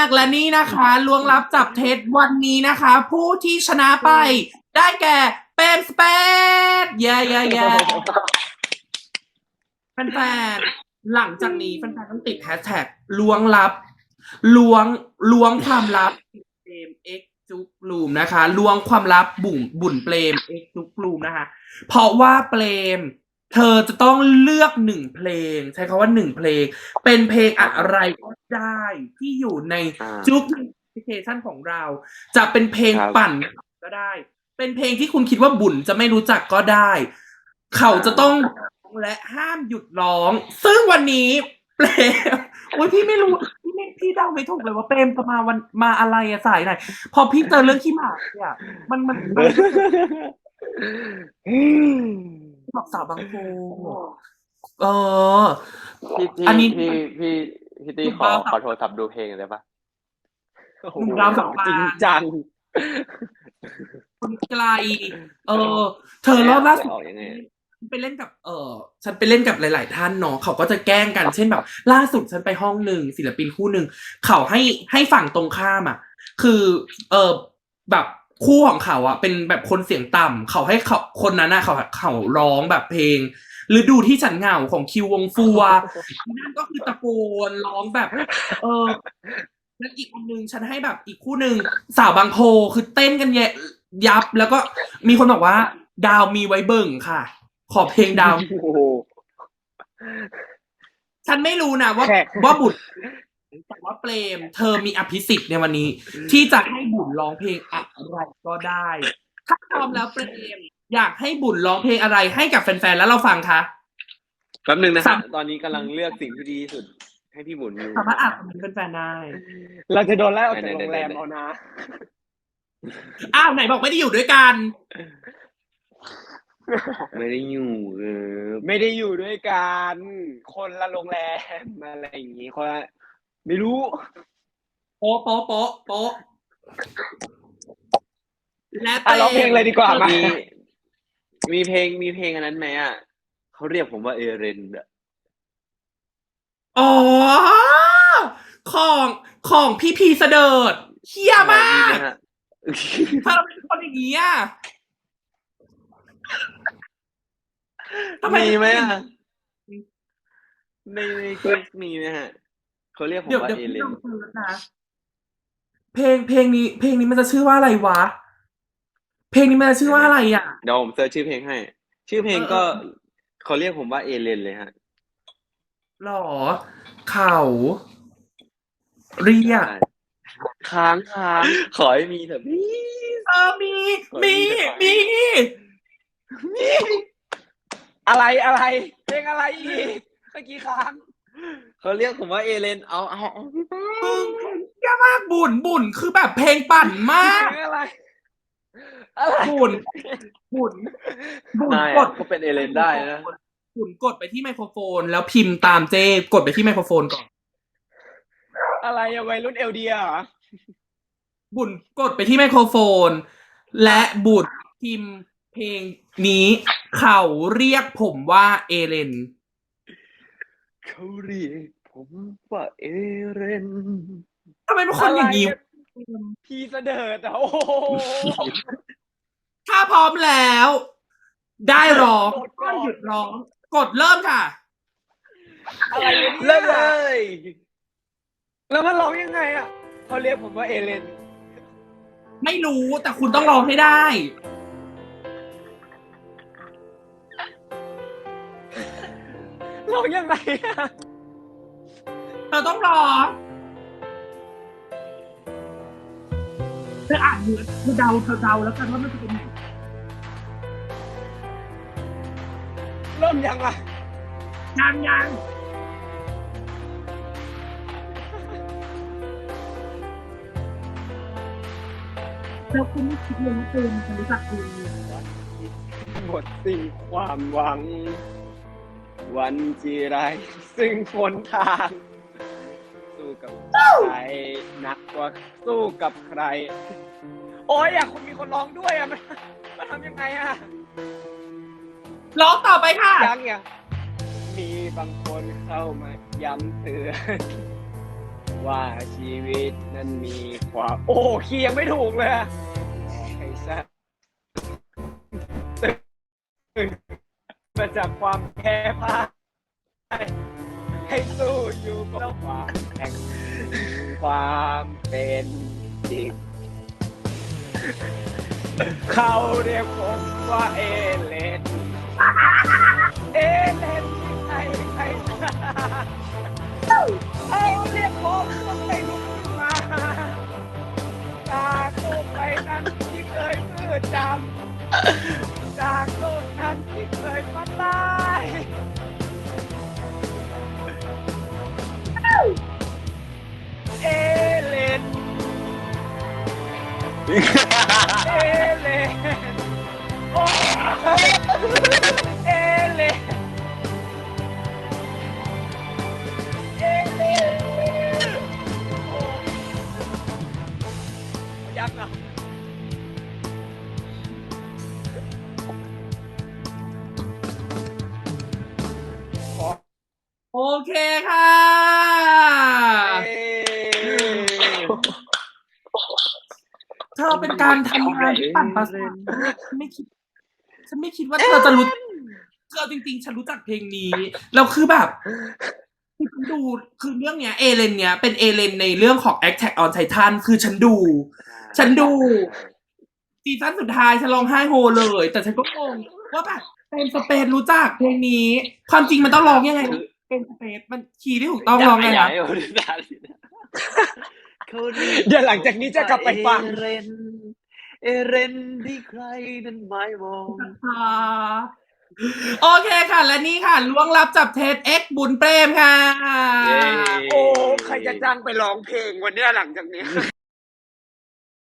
ากและนี่นะคะลวงลับจับเท็จวันนี้นะคะ ผู้ที่ชนะไป ได้แก่เป็นสเปดเย้เย้เย้แฟนๆหลังจากนี้แฟนๆต้องติดแฮชแท็กล้วงลับล้วงล้วงความลับเปรม x จุกลูมนะคะล้วงความลับบุ่นบุ่นเปรม x จุกลูมนะคะ เพราะว่าเปรม เธอจะต้องเลือกหนึ่งเพลง ใช้คาว่าหนึ่งเพลง เป็นเพลงอะไรก็ได้ที่อยู่ในอ่า จุกแอปพลิเคชันของเรา จะเป็นเพลงครับปั่นก็ได้ เป็นเพลงที่คุณคิดว่าบุญจะไม่รู้จักก็ได้ เขาจะต้องร้องและห้ามหยุดร้อง ซึ่งวันนี้เปรมโอ้ยพี่ไม่รู้พี่ไม่พี่เดาไม่ถูกเลยว่าเปรมจะมาวันมาอะไรอะสายไหนพอพี่เจอเรื่องขี้หมาเนี่ยมันมันมัน บอกสาวบางโพเออ พี่พี่อันนี้ พี่พี่พี่ตี้หนุ่มขอดาวสาวขอโทรศัพท์ดูเพลงได้ปะหนุ่มดาวสาวปลาจริงจังคนไกล เออ เธอรอบล่าสุดออกยังไงฉันไปเล่นกับเออฉันไปเล่นกับหลาย ๆ ท่านเนาะเขาก็จะแกล้งกัน เช่นแบบ ล่าสุดฉันไปห้องหนึ่งศิลปินคู่หนึ่งเขาให้ให้ฝั่งตรงข้ามอะ คือ เออแบบ คู่ของเขาอะเป็นแบบคนเสียงต่ำเขาให้เขาคนนั้นน่ะเขาเขาร้องแบบเพลงฤดูที่ฉันเหงาของคิววงฟัวนั่นก็คือตะโกนร้องแบบ เออแล้วอีกอันหนึงฉันให้แบบอีกคู่หนึ่งสาวบางโพคือเต้นกันแยะยับ แล้วก็มีคนบอกว่า ดาวมีไว้เบิ่งค่ะ ขอเพลงดาวโอ้โหฉันไม่รู้นะว่าแขกว่าบุตรแต่ว่าเปรม เธอมีอภิสิทธิ์ในวันนี้ ที่จะให้บุญร้องเพลง อะไรก็ได้ถ้าพร้อมแล้วเปรมอยากให้บุญร้องเพลงอะไรให้กับแฟนๆแล้วเราฟังคะ แป๊บนึงนะสาฮะมตอนนี้กำลังเลือกสิ่งที่ดีที่สุด ให้พี่หมุนอยู่ สามารถอ่านคอมเมนต์แฟนๆได้เราจะโดนไล่ออกจากไหนๆๆๆโรงแรมเอานะ อ้าวไหนบอกไม่ได้อยู่ด้วยกันไม่ได้อยู่เออไม่ได้อยู่ด้วยกัน คนละโรงแรมอะไรอย่างงี้คนละไม่รู้ โป๊ะโป๊ะโป๊ะโป๊ะ และอะร้องเพลงเลยดีกว่ามา มีมีเพลงมีเพลงอันนั้นไหมอะเขาเรียกผมว่าเอเรนอะอ๋อ ของของพี่พีเสดิร์ดเฮี้ยมากนะฮะ ถ้าเราเป็นคนอย่างนี้อะทำไม มีไหมอะในในคลิปมีไหมฮะเขาเรียกผมเดี๋ยวว่าเดี๋ยวเอพี่เลลน องเซิร์ชนะเพลงเพลงนี้ เพลงนี้มันจะชื่อว่าอะไรวะ เพลงนี้มันจะชื่อว่าอะไรอะ เดี๋ยวผมเซิร์ชชื่อเพลงให้ ชื่อเพลงก็เขาเรียกผมว่าเอเลนเลยฮะหรอ เขาเรียกค้างค้างขอให้มีเถอะพี่เออมี มีมีอะไรอะไร เพลงอะไรอีกเมื่อกี้ค้างเขาเรียกผมว่าเอเลนเอาเอาเอาพี่ป้ามึงเพลงเหี้ยมากบุญบุญคือแบบเพลงปั่นมากเพลงอะไรอะไร บุญบุญบุญนายกอะดก็เป็นเอเลนได้นะบุญกดไปที่ไมโครโฟน แล้วพิมพ์ตามเจกดไปที่ไมโครโฟนก่อน อะไรอะวัยรุ่นเอลเดียเหรอบุญกดไปที่ไมโครโฟน และบุญพิมพ์เพลงนี้ เขาเรียกผมว่าเอเลน เขาเรียกผมว่าเอเรนทำไมเป็นคนอย่างนี้ พีเสดิร์ดอะโอ้โห ถ้าพร้อมแล้ว ได้ร้องกดก่ก็อนหยุดร้อง กดเริ่มค่ะ อะไรเนี่ยเริ่มเลยแล้วมันร้องยังไงอะเขาเรียกผมว่าเอเลน ไม่รู้แต่คุณต้องร้องให้ได้ ร้องยังไงอะเธอต้องร้องเธออ่านเนื้อเธอเดาเธอเดาแล้วกันว่ามันจะเป็น เริ่มยังอะยังยังแล้วคุณไม่คิดเลยว่าเธอมันจะรู้จักคุณหมดสิ้นความหวัง วันจีไร ซึ่งฝนทาง สู้กับใครหนักกว่าสู้กับใคร โอ้ยอยากคุณมีคนร้องด้วยอะมันมันทำยังไงอะ ร้องต่อไปค่ะ ยังยังมีบางคนเข้ามาย้ำเตือนว่าชีวิตนั้นมีความโอ้โหคีย์ยังไม่ถูกเลยอะให้ซะตื่นมาจากความแพ้พ่ายให้สู้อยู่กับความแห่งความเป็นจริง เขาเรียกผมว่าเอเลน เอเลนที่ใครใครเขาเรียกผมว่าไม่ลุกขึ้ โอเคค่ะ เธอเป็นการทำงานที่ปั่นประสาทฉันไม่คิด ฉันไม่คิดว่าเธอจะรู้เธอจริงๆ ฉันรู้จักเพลงนี้ แล้วคือแบบดูคือเรื่องเนี้ยเอเลนเนี้ยเป็นเอเลนในเรื่องของ Attack on Titan คือฉันดู ฉันดูซีซั่นสุดท้ายฉันร้องไห้โฮเลย แต่ฉันก็งงว่าแบบเป็นสเปนรู้จักเพลงนี้ ความจริงมันต้องร้องยังไง เป็นสเปนมันคีย์ที่ถูกต้องร้องไงใหญ่นะโอ้ยด่าเลยนะเขาเรียกเดี๋ยวหลังจากนี้จะกลับไปฟังเอเรน เอเรนที่ใครนั้นไม่มองค่ะโอเคค่ะ และนี่ค่ะล้วงลับจับเท็จเอ็กบุญเปรมค่ะเย้โอ้ ใครจะจ้างไปร้องเพลงวันเนี้ยหลังจากเนี้ย